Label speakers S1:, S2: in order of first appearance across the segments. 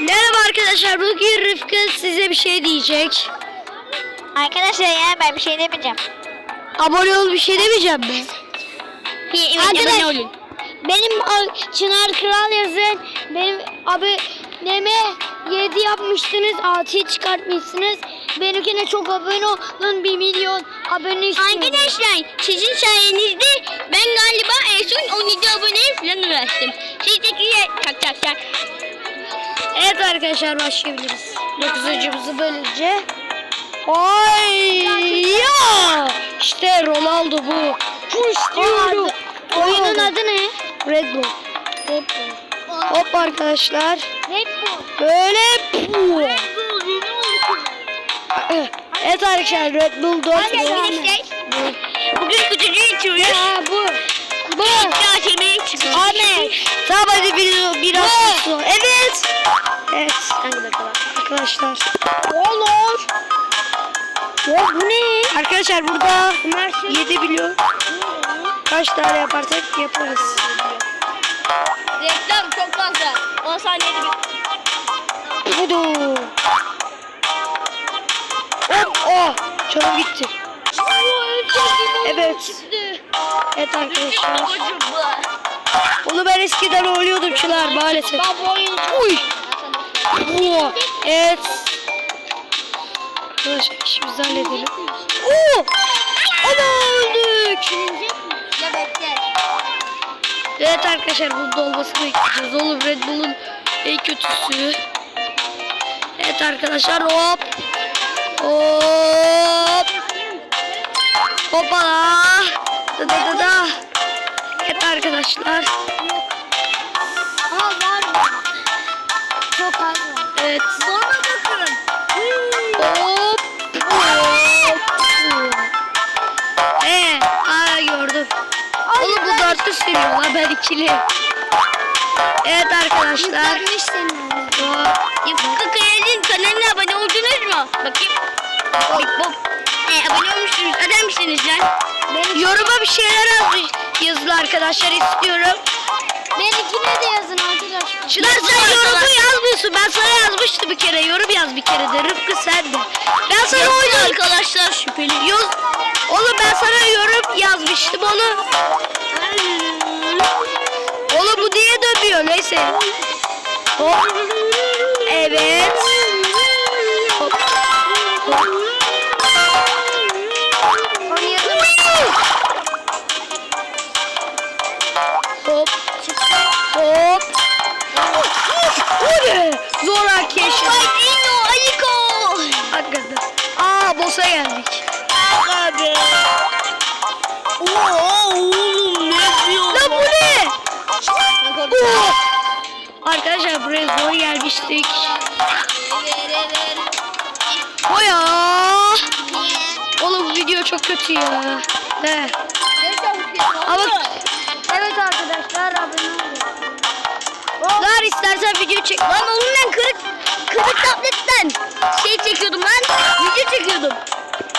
S1: Merhaba arkadaşlar. Bugün Rıfkı size bir şey diyecek.
S2: Arkadaşlar ya ben bir şey demeyeceğim.
S1: Abone ol bir şey demeyeceğim ben.
S2: Bir abone olun.
S1: Benim Çınar Kral yazın. Benim abi neme 7 yapmıştınız. 6'yı çıkartmışsınız. Benimkine çok abone olun. 1 milyon abone istiyorum.
S2: Arkadaşlar sizin sayenizde ben galiba en son 17 aboneye falan ulaştım. Siz de tak tak tak.
S1: Arkadaşlar başlayabiliriz. 9. böylece. Ay ya! İşte Ronaldo bu. Cristiano. Oyunun adı ne? Red Bull. Red Bull. Hop arkadaşlar.
S2: Red Bull.
S1: Böyle puh. Evet arkadaşlar Red Bull 4
S2: Arkadaşlar bugün kutucu içiyoruz.
S1: Ya bu. Bu. Ahmet. Tamam hadi bir, biraz su. Evet. Evet. Arkadaşlar. Olur. Ya bu ne? Arkadaşlar burada 7 milyon. Kaç tane yaparsak yaparız.
S2: Reklam çok fazla. 10 saniyede bir.
S1: Budu. Hop oh. Canım gitti. Evet. Evet arkadaşlar. Onu ben eskiden oynuyordum Çınar maalesef. Uy. Oo. Evet. Arkadaşlar işimizi halledelim. Oo. Ana öldük. Evet arkadaşlar bunun dolmasını bekleyeceğiz. Oğlum Red Bull'un en kötüsü. Evet arkadaşlar hop. Hop. Hoppala. Da da da da. Arkadaşlar.
S2: Aa var mı? Çok az var.
S1: Evet.
S2: Sonra bakın.
S1: Hop. Hop. Ee, aa gördüm. Oğlum bu dörtlü sürüyor lan ben ikili. Evet arkadaşlar. Hop.
S2: Yıfkı Kaya'nın kanalına abone oldunuz mu? Bakayım. Big Bob. E, abone olmuşsunuz. Adam mısınız lan?
S1: Yoruma bir şeyler yazmış yazılı arkadaşlar istiyorum.
S2: Benimkine de yazın arkadaşlar.
S1: Çınar sen yorumu yazmıyorsun. Ben sana yazmıştım bir kere. Yorum yaz bir kere de. Rıfkı sen de. Ben sana oyunu...
S2: arkadaşlar şüpheli.
S1: Yoz... Oğlum ben sana yorum yazmıştım onu. Oğlum bu niye dönmüyor? Neyse. Hop. Evet. Yaşa.
S2: Dino Aliko.
S1: Hakikaten. Aa boss'a geldik.
S2: Abi. Oo oğlum ne diyor?
S1: Lan bu ne? Oo. Arkadaşlar buraya zor gelmiştik. O ya. Oğlum bu video çok kötü ya. Ne? Ama evet arkadaşlar abone olun. Lan istersen video çek.
S2: Lan oğlum ben kırık kırık tabletten şey çekiyordum lan. Video çekiyordum.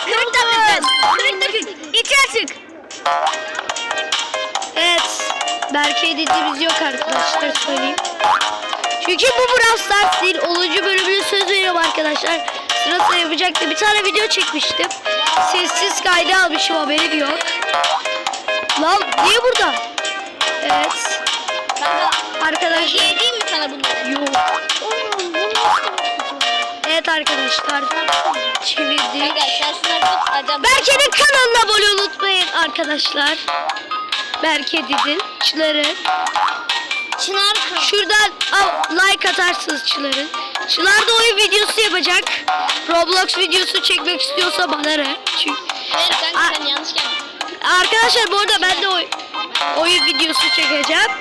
S2: Kırık tabletten. Kırık tablet. İç açık.
S1: Evet. Berke editimiz yok arkadaşlar söyleyeyim. Çünkü bu Brawl Stars değil. 10. bölümünü söz veriyorum arkadaşlar. Sırasına yapacaktım. Bir tane video çekmiştim. Sessiz kaydı almışım haberim yok. Lan niye burada? Evet. Arkadaşlar.
S2: Hediye mi sana bunları?
S1: Yok. Evet arkadaşlar. Çevirdik. Berke'nin kanalına abone unutmayın arkadaşlar. Berke dedin. Çınar'ın.
S2: Çınar kral.
S1: Şuradan al, like atarsınız Çınar'ın. Çınar da oyun videosu yapacak. Roblox videosu çekmek istiyorsa bana ne? Çünkü
S2: Hayır kanka sen yanlış geldin.
S1: arkadaşlar bu arada ben de oy, oyun videosu çekeceğim.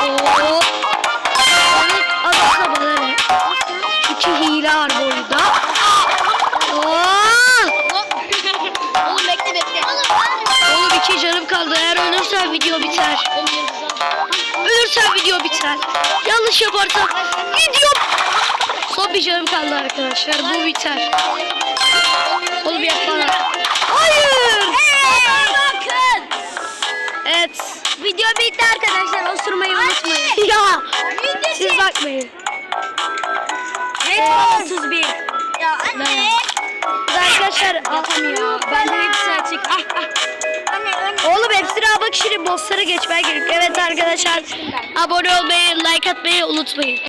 S1: Oo. Oyun adına bana ne? Çünkü hile var. Oo.
S2: Oğlum bekle bekle.
S1: Oğlum iki canım kaldı. Eğer ölürsem video biter. Ölürsem video biter. Yanlış yaparsam video... Son bir canım kaldı arkadaşlar. Bu biter. Oğlum yapma. Hayır.
S2: Bakın.
S1: Evet.
S2: Video bitti arkadaşlar. Osurmayı unutmayın.
S1: Ya. Siz bakmayın.
S2: Eyvah 31. Ya anne.
S1: Arkadaşlar
S2: Yapamıyor. Ben de hepsi açık. Ah ah. Anne anne.
S1: Oğlum hepsini almak için bosslara geçmeye gerek. Evet arkadaşlar abone olmayı, like atmayı unutmayın.